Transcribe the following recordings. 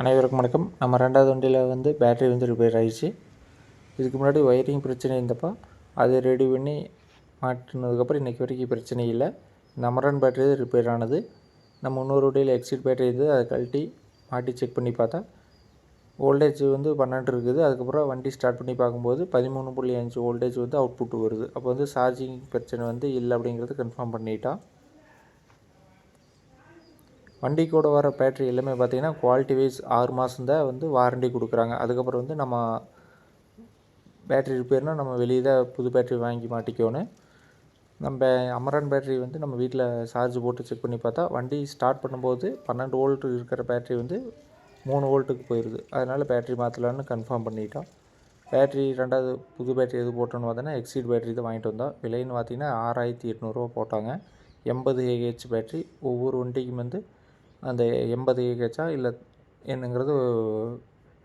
அனைவருக்கும் வணக்கம். நம்ம ரெண்டாவது வண்டியில் வந்து பேட்டரி வந்து ரிப்பேர் ஆகிடுச்சு இதுக்கு முன்னாடி ஒயரிங் பிரச்சனை இருந்தப்போ அதை ரெடி பண்ணி மாட்டினதுக்கப்புறம் இன்றைக்கி வரைக்கும் பிரச்சனை இல்லை. இந்த அமரான் பேட்டரி தான் ரிப்பேர் ஆனது. நம்ம இன்னொரு வண்டியில் எக்ஸிட் பேட்டரி இருந்து அதை கழட்டி மாட்டி செக் பண்ணி பார்த்தா ஓல்டேஜ் வந்து பன்னெண்டு இருக்குது. அதுக்கப்புறம் வண்டி ஸ்டார்ட் பண்ணி பார்க்கும்போது பதிமூணு புள்ளி அஞ்சு ஓல்டேஜ் வந்து அவுட்புட் வருது. அப்போ வந்து சார்ஜிங் பிரச்சனை வந்து இல்லை அப்படிங்கிறது கன்ஃபார்ம் பண்ணிட்டோம் வண்டி கூட வர பேட்ரி எல்லாமே பார்த்தீங்கன்னா குவாலிட்டி வைஸ் ஆறு மாதம் தான் வந்து வாரண்டி கொடுக்குறாங்க. அதுக்கப்புறம் வந்து நம்ம பேட்ரி ரிப்பேர்னால் நம்ம வெளியே தான் புது பேட்ரி வாங்கி மாட்டிக்கணும் நம்ம அமரான் பேட்ரி வந்து நம்ம வீட்டில் சார்ஜ் போட்டு செக் பண்ணி பார்த்தா வண்டி ஸ்டார்ட் பண்ணும்போது பன்னெண்டு வோல்ட்டு இருக்கிற பேட்ரி வந்து மூணு வோல்ட்டுக்கு போயிடுது அதனால் பேட்ரி மாற்றலான்னு கன்ஃபார்ம் பண்ணிட்டோம். பேட்ரி ரெண்டாவது புது பேட்ரி எது போட்டோன்னு பார்த்தோன்னா எக்ஸீட் பேட்ரி தான் வாங்கிட்டு வந்தோம். விலைன்னு பார்த்தீங்கன்னா ஆறாயிரத்தி எட்நூறுரூவா போட்டாங்க. எண்பது ஏஹெச் பேட்ரி ஒவ்வொரு வண்டிக்கும் வந்து அந்த எண்பது ஏஹெச்சா இல்லை என்னங்கிறது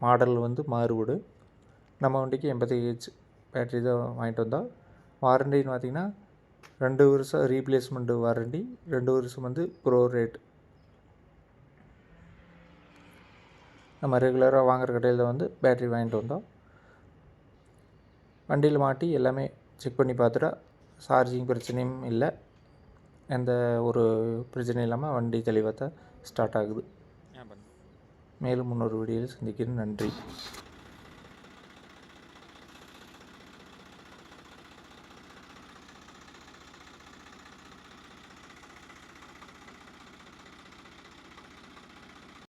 மாடல் வந்து மாறுபடும் நம்ம வண்டிக்கு எண்பது ஏஹெச் பேட்ரி தான் வாங்கிட்டு வந்தோம் வாரண்டின்னு பார்த்தீங்கன்னா ரெண்டு வருஷம் ரீப்ளேஸ்மெண்ட்டு வாரண்டி ரெண்டு வருஷம் வந்து ப்ரோ ரேட் நம்ம ரெகுலராக வாங்குற கடையில் வந்து பேட்ரி வாங்கிட்டு வந்தோம். வண்டியில் மாட்டி எல்லாமே செக் பண்ணி பார்த்துட்டா சார்ஜிங் பிரச்சனையும் இல்லை. எந்த ஒரு பிரச்சனையும் இல்லாமல் வண்டி தெளிவாக தான் ஸ்டார்ட் ஆகுது மேலும் இன்னொரு வீடியோவில் சந்திக்கிறேன். நன்றி.